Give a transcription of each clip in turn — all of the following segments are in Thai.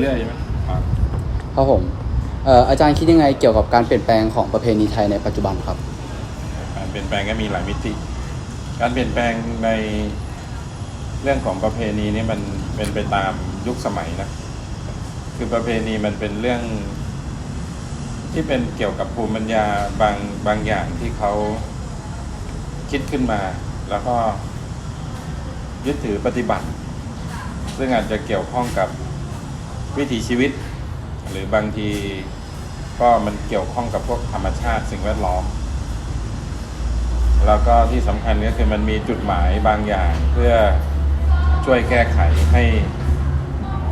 เรื่อยๆใช่ไหมครับครับผมเอ่ออาจารย์คิดยังไงเกี่ยวกับการเปลี่ยนแปลงของประเพณีไทยในปัจจุบันครับ การเปลี่ยนแปลงก็มีหลายมิติ การเปลี่ยนแปลงในเรื่องของประเพณีนี่มันเป็นไปตามยุคสมัยนะ คือประเพณีมันเป็นเรื่อง ที่เป็นเกี่ยวกับภูมิปัญญาบางบางอย่างที่เขาคิดขึ้นมา แล้วก็ยึดถือปฏิบัติ ซึ่งอาจจะเกี่ยวข้องกับ วิถีชีวิต หรือบางทีก็มันเกี่ยวข้องกับพวกธรรมชาติสิ่งแวดล้อม แล้วก็ที่สำคัญก็คือมันมีจุดหมายบางอย่างเพื่อช่วยแก้ไขให้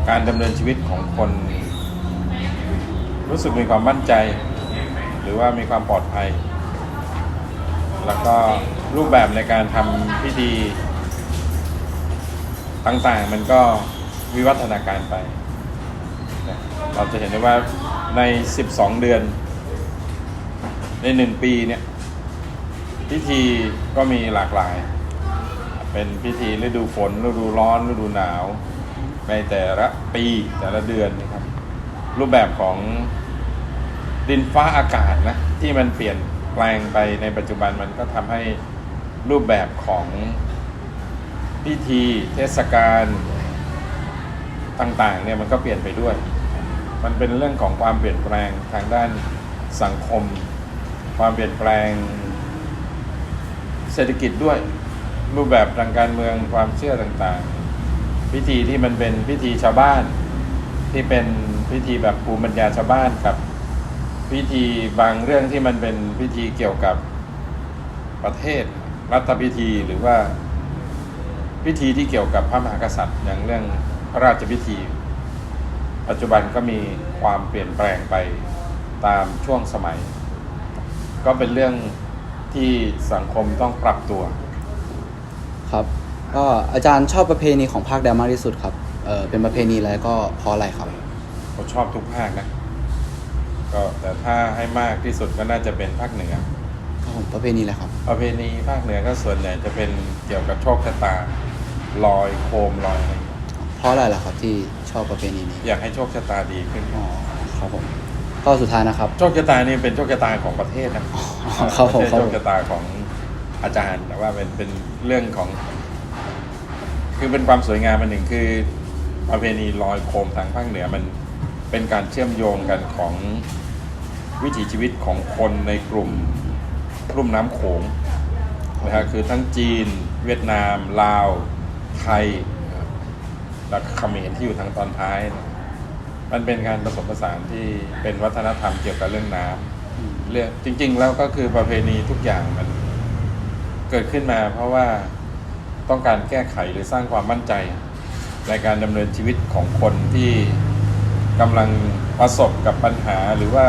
การดำเนินชีวิตของคน รู้สึกมีความมั่นใจ หรือว่ามีความปลอดภัย แล้วก็รูปแบบในการทำพิธีต่างๆ มันก็วิวัฒนาการไป เราจะเห็นได้ว่าใน 12 เดือน ในหนึ่งปีเนี่ยพิธีก็มีหลากหลาย เป็นพิธีฤดูฝนฤดูร้อนฤดูหนาว ในแต่ละปีแต่ละเดือนนะครับ รูปแบบของดินฟ้าอากาศนะที่มันเปลี่ยนแปลงไปในปัจจุบันมันก็ทำให้รูปแบบของพิธีเทศกาลต่างๆเนี่ยมันก็เปลี่ยนไปด้วย มันเป็นเรื่องของความเปลี่ยนแปลงทางด้านสังคม ความเปลี่ยนแปลง เศรษฐกิจด้วย รูปแบบทางการเมืองความเชื่อต่างๆ พิธีที่มันเป็นพิธีชาวบ้าน ที่เป็นพิธีแบบภูมิปัญญาชาวบ้านกับ พิธีบางเรื่องที่มันเป็นพิธีเกี่ยวกับประเทศรัฐพิธีหรือว่าพิธีที่เกี่ยวกับพระมหากษัตริย์อย่างเรื่องพระราชพิธี ปัจจุบันก็มีความเปลี่ยนแปลงไปตามช่วงสมัย ก็เป็นเรื่องที่สังคมต้องปรับตัว ครับก็อาจารย์ชอบประเพณีของภาคใดมากที่สุดครับเออเป็นประเพณีอะไรก็เพราะอะไรครับผมชอบทุกภาคนะก็แต่ถ้าให้มากที่สุดก็น่าจะเป็นภาคเหนือครับผมประเพณีอะไรครับ ประเพณีภาคเหนือก็ส่วนใหญ่จะเป็นเกี่ยวกับโชคชะตาลอยโคมลอยอะไรอย่าง เงี้ยเพราะอะไรล่ะครับที่ชอบประเพณีนี้อยากให้โชคชะตาดีขึ้นอ๋อครับผมก็สุดท้ายนะครับ โชคชะตานี่เป็นโชคชะตาของประเทศนะครับผมไม่ใช่ครับโชผมคชะตาของอาจารย์แต่ว่าเป็นเป็นเรื่องของ คือเป็นความสวยงามอันหนึ่งคือ ประเพณีลอยโคมทางภาคเหนือมันเป็นการเชื่อมโยงกันของวิถีชีวิตของคนในกลุ่มรุ่มน้ำโขงนะครับคือทั้งจีน เวียดนาม ลาว ไทยนะครับ แล้วก็เขมรที่อยู่ทางตอนท้าย มันเป็นการผสมผสานที่เป็นวัฒนธรรมเกี่ยวกับเรื่องน้ำเรื่องจริง ๆ แล้วก็คือประเพณีทุกอย่างมันเกิดขึ้นมาเพราะว่าต้องการแก้ไขหรือสร้างความมั่นใจ ในการดำเนินชีวิตของคนที่กำลังประสบกับปัญหาหรือว่า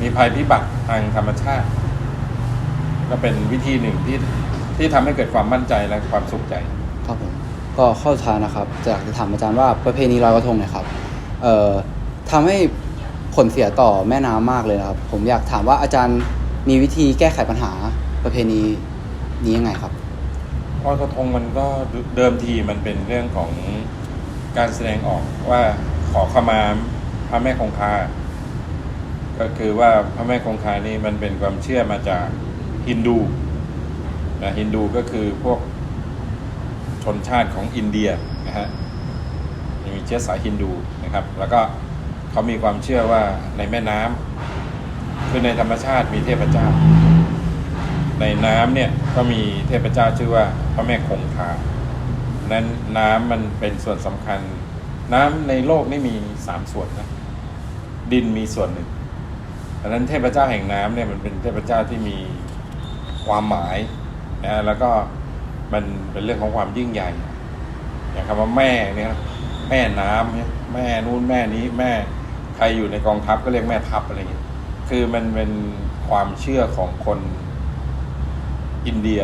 มีภัยพิบัติทางธรรมชาติ ก็เป็นวิธีหนึ่งที่ที่ทำให้เกิดความมั่นใจและความสุขใจ ครับผม ก็ข้อสุดท้ายนะครับจะจะถามอาจารย์ว่าประเพณีลอยกระทงเนี่ยครับเอ่อทำให้ผลเสียต่อแม่น้ำมากเลยนะครับ ผมอยากถามว่าอาจารย์มีวิธีแก้ไขปัญหาประเพณีนี้ยังไงครับลอยกระทงมันก็เดิมทีมันเป็นเรื่องของการแสดงออกว่าขอขมาพระแม่คงคา ก็คือว่าพระแม่คงคานี่มันเป็นความเชื่อมาจากฮินดูนะฮินดูก็คือพวก ชนชาติของอินเดียนะฮะมีเชื้อสายฮินดูนะครับ แล้วก็เขามีความเชื่อว่าในแม่น้ำคือในธรรมชาติมีเทพเจ้า ในน้ำเนี่ยก็มีเทพเจ้าชื่อว่าพระแม่คงคานั้นน้ำมันเป็นส่วนสำคัญ น้ำในโลกนี่มีสามส่วนนะดินมีส่วนหนึ่งดังนั้นเทพเจ้าแห่งน้ำเนี่ยมันเป็นเทพเจ้าที่มีความหมายนะแล้วก็ มันเป็นเรื่องของความยิ่งใหญ่อย่างคำว่าแม่เนี่ยแม่น้ำเนี่ยแม่นู่นแม่นี้แม่ใครอยู่ในกองทัพก็เรียกแม่ทัพอะไรอย่างเงี้ยคือมันเป็นความเชื่อของคนอินเดีย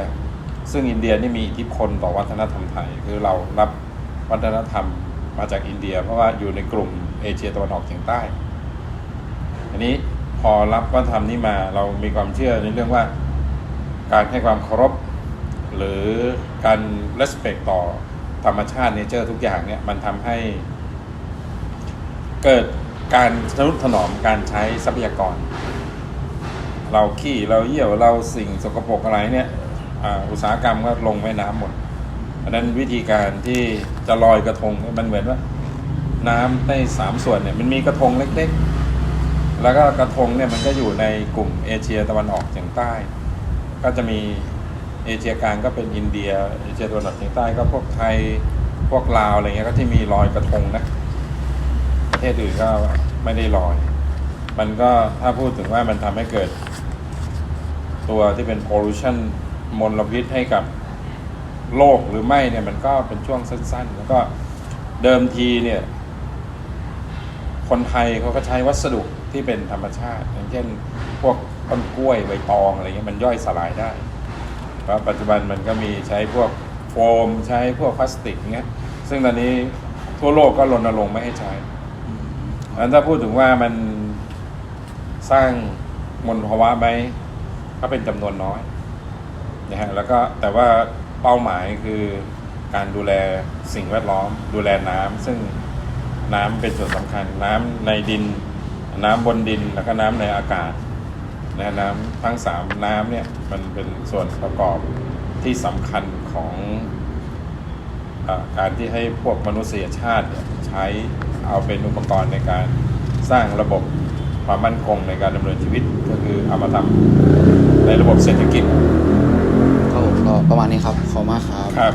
ซึ่งอินเดียนี่มีอิทธิพลต่อวัฒนธรรมไทย คือเรารับวัฒนธรรมมาจากอินเดีย เพราะว่าอยู่ในกลุ่มเอเชียตะวันออกเฉียงใต้ อันนี้พอรับวัฒนธรรมนี้มาเรามีความเชื่อในเรื่องว่า การให้ความเคารพ หรือการ respect ต่อธรรมชาติเนเจอร์ทุกอย่างเนี่ยมันทำให้ เกิดการทนุถนอมการใช้ทรัพยากร เราขี้เราเยี่ยวเราสิ่งสกปรกอะไรเนี่ยอุตสาหกรรมก็ลงแม่น้ำหมดอันนั้นวิธีการที่จะลอยกระทงมันเหมือนว่า น้ำในสามส่วนเนี่ยมันมีกระทงเล็กๆ แล้วก็กระทงเนี่ยมันก็อยู่ในกลุ่มเอเชียตะวันออกเฉียงใต้ ก็จะมี เอเชียกลางก็เป็นอินเดียเอเชียตะวันออกเฉียงใต้ก็พวกไทยพวกลาวอะไรเงี้ยก็ที่มีลอยกระทงนะประเทศอื่นก็ไม่ได้ลอย มันก็ถ้าพูดถึงว่ามันทำให้เกิด ตัวที่เป็น pollution มลพิษให้กับโลกหรือไม่เนี่ยมันก็เป็นช่วงสั้น ๆ แล้วก็เดิมทีเนี่ย คนไทยเขาก็ใช้วัสดุที่เป็นธรรมชาติ อย่างเช่น พวกต้นกล้วยใบตองอะไรเงี้ยมันย่อยสลายได้ เพราะปัจจุบันมันก็มีใช้พวกโฟมใช้พวกพลาสติกเงี้ยซึ่งตอนนี้ทั่วโลกก็รณรงค์ไม่ให้ใช้ดังนั้นถ้าพูดถึงว่ามันสร้างมลภาวะไหมก็เป็นจำนวนน้อยนะฮะแล้วก็แต่ว่าเป้าหมายคือการดูแลสิ่งแวดล้อม ดูแลน้ำซึ่งน้ำเป็นส่วนสำคัญ น้ำในดิน น้ำบนดินแล้วก็น้ำในอากาศ นะน้ำทั้งสามน้ำเนี่ยมันเป็นส่วนประกอบที่สำคัญของอาการที่ให้พวกมนุษยชาติเนี่ยใช้เอาเป็นอุปกรณ์ในการสร้างระบบความมั่นคงในการดำเนินชีวิตก็คือเอามาทำในระบบเศรษฐกิจครับผมก็ประมาณนี้ครับขอบคุณมากครับครับ